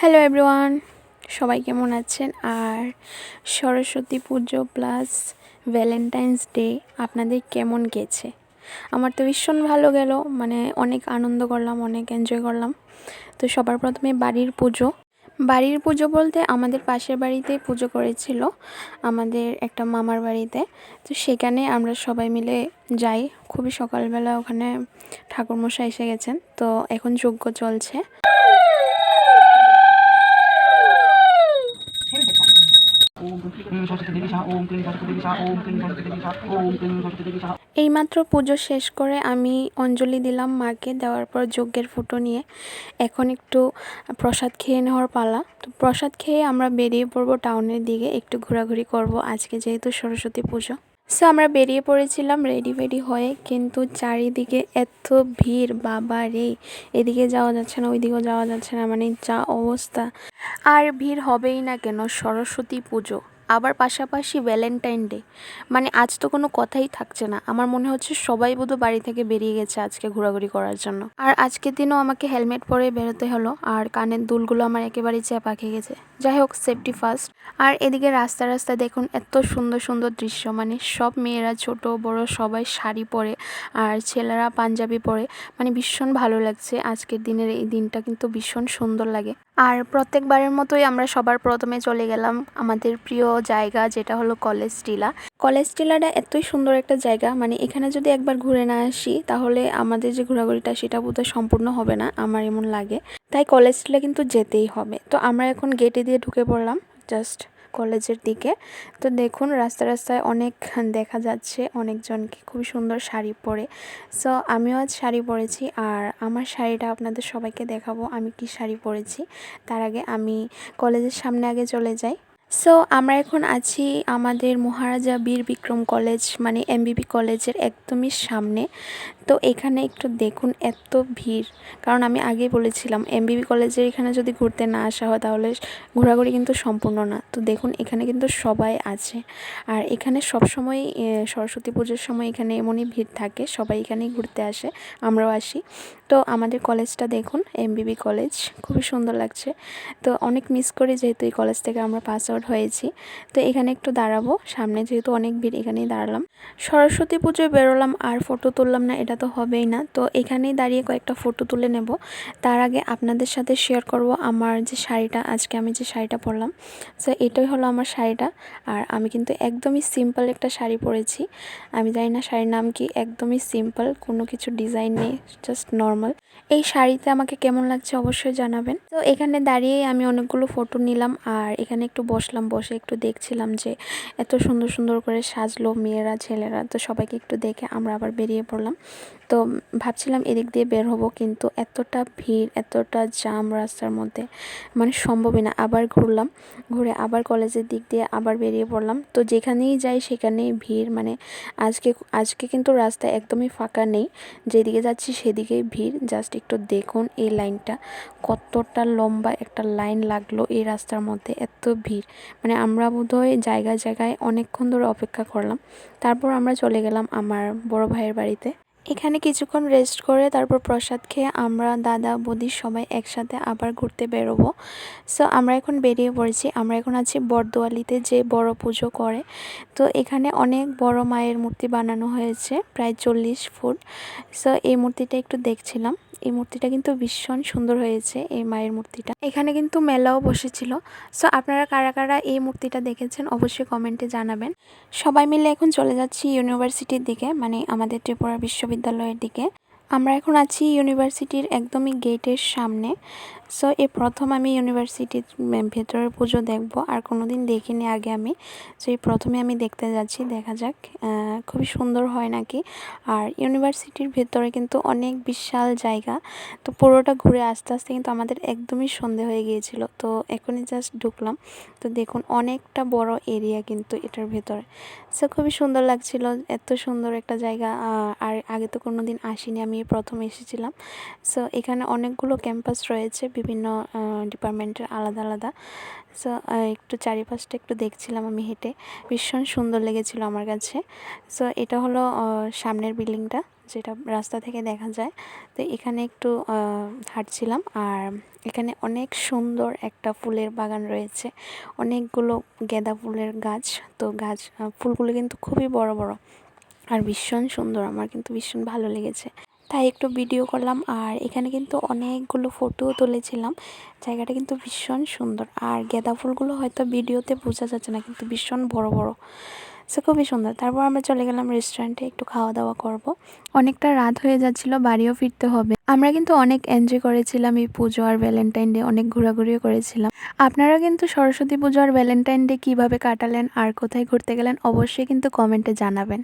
Hello everyone সবাই কেমন আছেন? আর সরস্বতী পুজো প্লাস ভ্যালেন্টাইন্স ডে আপনাদের কেমন গেছে? আমার তো ভীষণ ভালো গেল। মানে অনেক আনন্দ করলাম, অনেক এনজয় করলাম। তো সবার প্রথমে বাড়ির পুজো। বাড়ির পুজো বলতে আমাদের পাশের বাড়িতেই পুজো করেছিল আমাদের একটা মামার বাড়িতে। তো সেখানে আমরা সবাই মিলে যাই। খুবই সকালবেলা ওখানে ঠাকুরমশাই এসে গেছেন। তো এখন যজ্ঞ চলছে। এইমাত্র পুজো শেষ করে আমি অঞ্জলি দিলাম মাকে, দেওয়ার পর যজ্ঞের ফুটো নিয়ে। এখন একটু প্রসাদ খেয়ে নেওয়ার পালা। তো প্রসাদ খেয়ে আমরা বেরিয়ে পড়ব টাউনের দিকে, একটু ঘোরাঘুরি করব আজকে যেহেতু সরস্বতী পুজো। সো আমরা বেরিয়ে পড়েছিলাম রেডি ফেডি হয়ে, কিন্তু চারিদিকে এত ভিড়, বাবা রে! এদিকে যাওয়া যাচ্ছে না, ওইদিকেও যাওয়া যাচ্ছে না মানে যা অবস্থা। আর ভিড় হবেই না কেন, সরস্বতী পুজো। আবার পাশাপাশি ভ্যালেন্টাইন ডে মানে আজ তো কোনো কথাই থাকছে না। আমার মনে হচ্ছে সবাই বোধ বাড়ি থেকে বেরিয়ে গেছে আজকে ঘোরাঘুরি করার জন্য। আর আজকের দিনও আমাকে হেলমেট পরে বেরোতে হলো। আর কানের দুলগুলো আমার একেবারেই চেপা খেয়ে গেছে। যাই হোক সেফটি ফার্স্ট আর এদিকে রাস্তা রাস্তা দেখুন এত সুন্দর সুন্দর দৃশ্য। মানে সব মেয়েরা, ছোট, বড়, সবাই শাড়ি পরে আর ছেলেরা পাঞ্জাবি পরে। মানে ভীষণ ভালো লাগছে আজকের দিনের এই দিনটা, কিন্তু ভীষণ সুন্দর লাগে। আর প্রত্যেকবারের মতোই আমরা সবার প্রথমে চলে গেলাম আমাদের প্রিয় জায়গা যেটা হলো কলেজ টিলা। কলেজ টিলাটা এতই সুন্দর একটা জায়গা মানে এখানে যদি একবার ঘুরে না আসি, তাহলে আমাদের যে ঘোরাঘুরিটা সেটা বোধহয় সম্পূর্ণ হবে না, আমার এমন লাগে। তাই কলেজ টিলা কিন্তু যেতেই হবে। তো আমরা এখন গেটে দিয়ে ঢুকে পড়লাম জাস্ট কলেজের দিকে। তো দেখুন রাস্তা রাস্তায় অনেক দেখা যাচ্ছে, অনেকজনকে খুবই সুন্দর শাড়ি পরে। সো আমিও আজ শাড়ি পরেছি, আর আমার শাড়িটা আপনাদের সবাইকে দেখাবো, আমি কি শাড়ি পরেছি। তার আগে আমি কলেজের সামনে আগে চলে যাই। সো আমরা এখন আছি আমাদের মহারাজা বীর বিক্রম কলেজ মানে এমবিবি কলেজের একদমই সামনে। তো এখানে একটু দেখুন এত ভিড়। কারণ আমি আগেই বলেছিলাম এমবিবি কলেজের এখানে যদি ঘুরতে না আসা হয়, তাহলে ঘোরাঘুরি কিন্তু সম্পূর্ণ না। তো দেখুন, এখানে কিন্তু সবাই আছে। আর এখানে সবসময় সরস্বতী পুজোর সময় এখানে এমনই ভিড় থাকে, সবাই এখানেই ঘুরতে আসে, আমরাও আসি। তো আমাদের কলেজটা দেখুন এমবিবি কলেজ, খুবই সুন্দর লাগছে। তো অনেক মিস করি যেহেতু এই কলেজ থেকে আমরা পাস আউট হয়েছি। তো এখানে একটু দাঁড়াবো। সামনে যেহেতু অনেক ভিড়, এখানেই দাঁড়ালাম। সরস্বতী পুজোয় বেরোলাম আর ফটো তুললাম না, এটা তো হবেই না। তো এখানেই দাঁড়িয়ে কয়েকটা ফটো তুলে নেব। তার আগে আপনাদের সাথে শেয়ার করব আমার যে শাড়িটা, আজকে আমি যে শাড়িটা পরলাম। সো এটাই হলো আমার শাড়িটা। আর আমি কিন্তু একদমই সিম্পল একটা শাড়ি পরেছি। আমি জানি না শাড়ির নাম কি, একদমই সিম্পল কোনো কিছু ডিজাইন নেই জাস্ট নর্মাল এই শাড়িতে আমাকে কেমন লাগছে অবশ্যই জানাবেন। তো এখানে দাঁড়িয়েই আমি অনেকগুলো ফটো নিলাম। আর এখানে একটু বসলাম বসে একটু দেখছিলাম যে এত সুন্দর সুন্দর করে সাজলো মেয়েরা, ছেলেরা। তো সবাইকে একটু দেখে আমরা আবার বেরিয়ে পড়লাম। তো ভাবছিলাম এদিক দিয়ে বের হব, কিন্তু এতটা ভিড়, এতটা জাম রাস্তার মধ্যে মানে সম্ভবই না। আবার ঘুরলাম, ঘুরে আবার কলেজের দিক দিয়ে আবার বেরিয়ে পড়লাম। তো যেখানেই যাই সেখানেই ভিড় মানে আজকে আজকে কিন্তু রাস্তা একদমই ফাঁকা নেই। যেদিকে যাচ্ছি সেদিকেই ভিড়। জাস্ট একটু দেখুন এই লাইনটা। কতটা লম্বা একটা লাইন লাগল এই রাস্তার মধ্যে, এত ভিড়। মানে আমরা বোধহয় জায়গায় জায়গায় অনেকক্ষণ ধরে অপেক্ষা করলাম। তারপর আমরা চলে গেলাম আমার বড় ভাইয়ের বাড়িতে। এখানে কিছুক্ষণ রেস্ট করে তারপর প্রসাদ খেয়ে আমরা দাদা, বৌদি সবাই একসাথে আবার ঘুরতে বেরোবো। সো আমরা এখন বেরিয়ে পড়েছি। আমরা এখন আছি বরদোয়ালিতে যে বড় পুজো করে। তো, এখানে অনেক বড় মায়ের মূর্তি বানানো হয়েছে, প্রায় চল্লিশ ফুট। সো এই মূর্তিটা একটু দেখছিলাম। এই মূর্তিটা কিন্তু ভীষণ সুন্দর হয়েছে, এই মায়ের মূর্তিটা। এখানে কিন্তু মেলাও বসেছিল। সো আপনারা কারা কারা এই মূর্তিটা দেখেছেন অবশ্যই কমেন্টে জানাবেন। সবাই মিলে এখন চলে যাচ্ছি ইউনিভার্সিটির দিকে। মানে আমাদের ত্রিপুরা বিশ্ববিদ্যালয়ের দিকে। আমরা এখন আছি ইউনিভার্সিটির একদমই গেটের সামনে। সো এই প্রথম আমি ইউনিভার্সিটির ভেতরের পুজো দেখব, আর কোনো দিন দেখিনি আগে আমি। সো এই প্রথমে আমি দেখতে যাচ্ছি, দেখা যাক খুবই সুন্দর হয় নাকি। আর ইউনিভার্সিটির ভেতরে কিন্তু অনেক বিশাল জায়গা। তো পুরোটা ঘুরে আস্তে আস্তে কিন্তু আমাদের একদমই সন্ধে হয়ে গিয়েছিল। তো এখনই জাস্ট ঢুকলাম। তো দেখুন, অনেকটা বড় এরিয়া কিন্তু এটার ভেতরে। সো খুবই সুন্দর লাগছিল, এত সুন্দর একটা জায়গা। আর আগে তো কোনো দিন আসিনি, আমি প্রথম এসেছিলাম। সো এখানে অনেকগুলো ক্যাম্পাস রয়েছে বিভিন্ন ডিপার্টমেন্টের আলাদা আলাদা। সো একটু চারিপাশটা একটু দেখছিলাম আমি হেঁটে। ভীষণ সুন্দর লেগেছিল আমার কাছে। সো এটা হলো সামনের বিল্ডিংটা, যেটা রাস্তা থেকে দেখা যায়। তো এখানে একটু হাঁটছিলাম আর এখানে অনেক সুন্দর একটা ফুলের বাগান রয়েছে। অনেকগুলো গেঁদা ফুলের গাছ। তো গাছ ফুলগুলো কিন্তু খুবই বড় বড়। আর ভীষণ সুন্দর, আমার কিন্তু ভীষণ ভালো লেগেছে। তাই একটু ভিডিও করলাম। আর এখানে কিন্তু অনেকগুলো ফটোও তুলেছিলাম। জায়গাটা কিন্তু ভীষণ সুন্দর। আর গেঁদা ফুলগুলো হয়তো ভিডিওতে বোঝা যাচ্ছে না, কিন্তু ভীষণ বড় বড়। সে খুবই সুন্দর। তারপর আমরা চলে গেলাম রেস্টুরেন্টে একটু খাওয়া দাওয়া করব। অনেকটা রাত হয়ে যাচ্ছিল, বাড়িও ফিরতে হবে। আমরা কিন্তু অনেক এনজয় করেছিলাম এই পুজো আর ভ্যালেন্টাইন ডে অনেক ঘোরাঘুরিও করেছিলাম। আপনারা কিন্তু সরস্বতী পুজো আর ভ্যালেন্টাইন ডে কীভাবে কাটালেন আর কোথায় ঘুরতে গেলেন, অবশ্যই কিন্তু কমেন্টে জানাবেন।